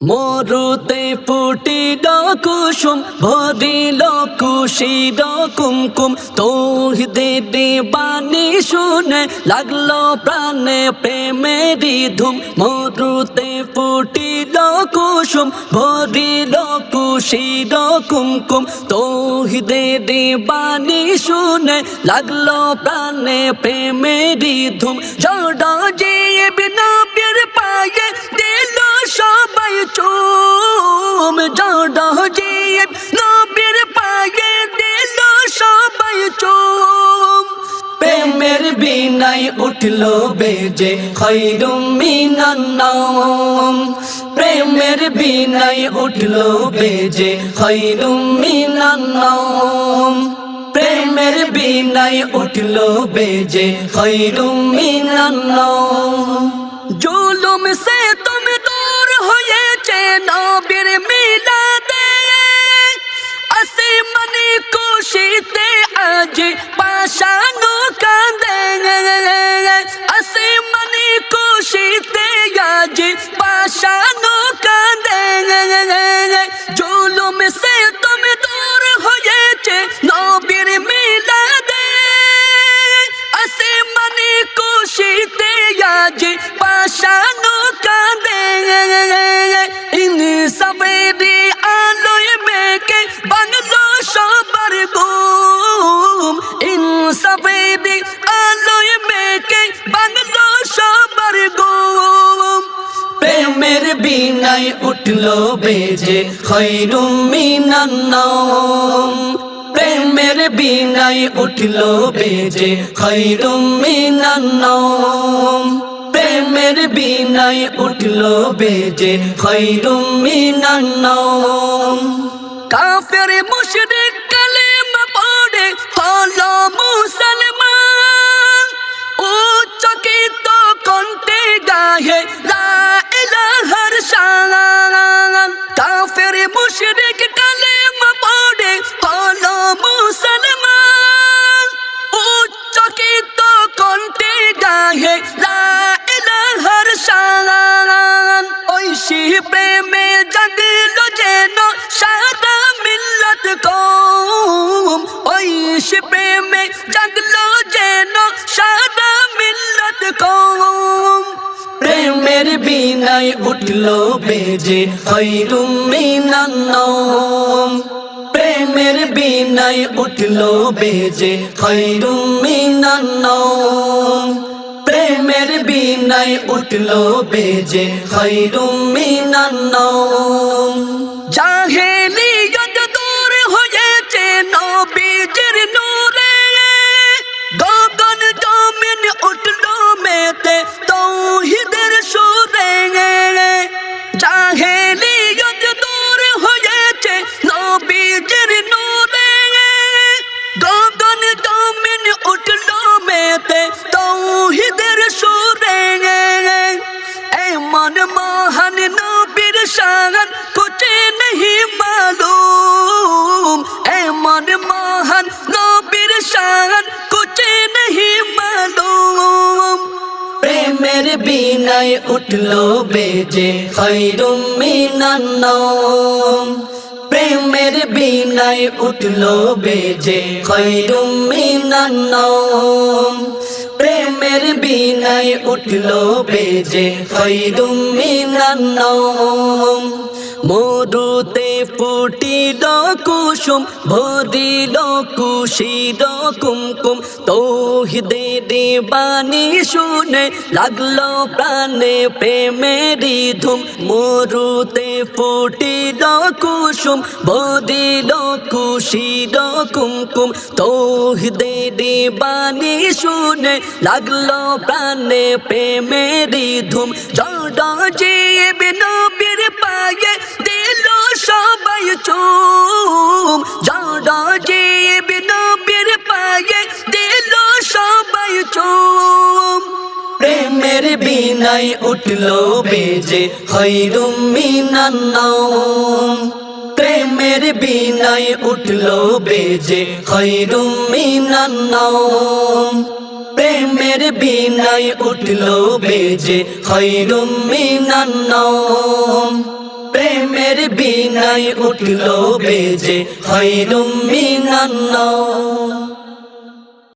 মরুতে ফুটিল কুসুম ভরিল কুশির কুমকুম। তৌহিদে বাণী শুনে লাগল প্রাণে প্রেমেরই ধুম। মরুতে ফুটিল কুসুম ভরিল কুশির কুমকুম। তৌহিদে বাণী শুনে লাগল প্রাণে প্রেমেরই ধুম। জড় জিয়ে বিনবির পায়ে প্রেমের বিনাই উঠল বেজে খৈরুম মিনান্নাম প্রেমের বিনাই উঠল বেজে খৈরুম মিনান্নাম প্রেমের বিনাই উঠল বেজে খৈরুম মিনান্নাম জুলুম সে তুমি দূর হয়েছে নবীর আসমানি খুশিতে আজ আজ পাশানো কাঁদে? ইন সবেরি আলোয় মেকে বাংলো সবার ঘুম। ইন সবেরি আলোয় মেকে বাংলো সবার ঘুম। প্রেমের বিনাই উঠল বেজে, খৈরুম মিনান্নাম প্রেমের বিনাই উঠল বেজে, খৈরুম মিনান্নাম বিনাই উঠল বেজে খৈরুম মিনান্নাম কাফের মুশরিক কালেমা পড়ে হলো মুসলমান। উচ্চকিত কণ্ঠে গায়ে লা ইলাহার বিনাই উঠল বেজে, খৈরুম মিনান্নম প্রেমের বিনাই উঠল বেজে, খৈরুম মিনান্নম প্রেমের বিনাই উঠল বেজে, খৈরুম মিনান্নম উঠল মেতে, তৌহিদের সুরে এমন মহান নবীর শান কুচে নহি মালুম। এমন মহান নবীর শান কুচে নহি মালুম। প্রেমের বিনায় উঠল বেজে, খৈরুম মিনান্নম। প্রেমের বিনাই উঠল বেজে খৈরুম মিনান্নম প্রেমের বিনাই উঠল বেজে খৈরুম মিনান্নম মরুতে ফুটিল কুসুম, ভরিল কুশির কুমকুম। তৌহিদে বাণী শুনে লাগল প্রাণে প্রেমেরই ধুম। মরুতে ফুটিল কুসুম, ভরিল কুশির কুমকুম। তৌহিদে বাণী শুনে লাগল প্রাণে প্রেমেরই ধুম। জড় জীব বিনাই উঠল বেজে, খৈরুম মিনান্নম প্রেমের বিনাই উঠল বেজে, খৈরুম মিনান্নম প্রেমের বিনাই উঠল বেজে, খৈরুম মিনান্নম প্রেমের বিনাই উঠল বেজে, খৈরুম মিনান্ন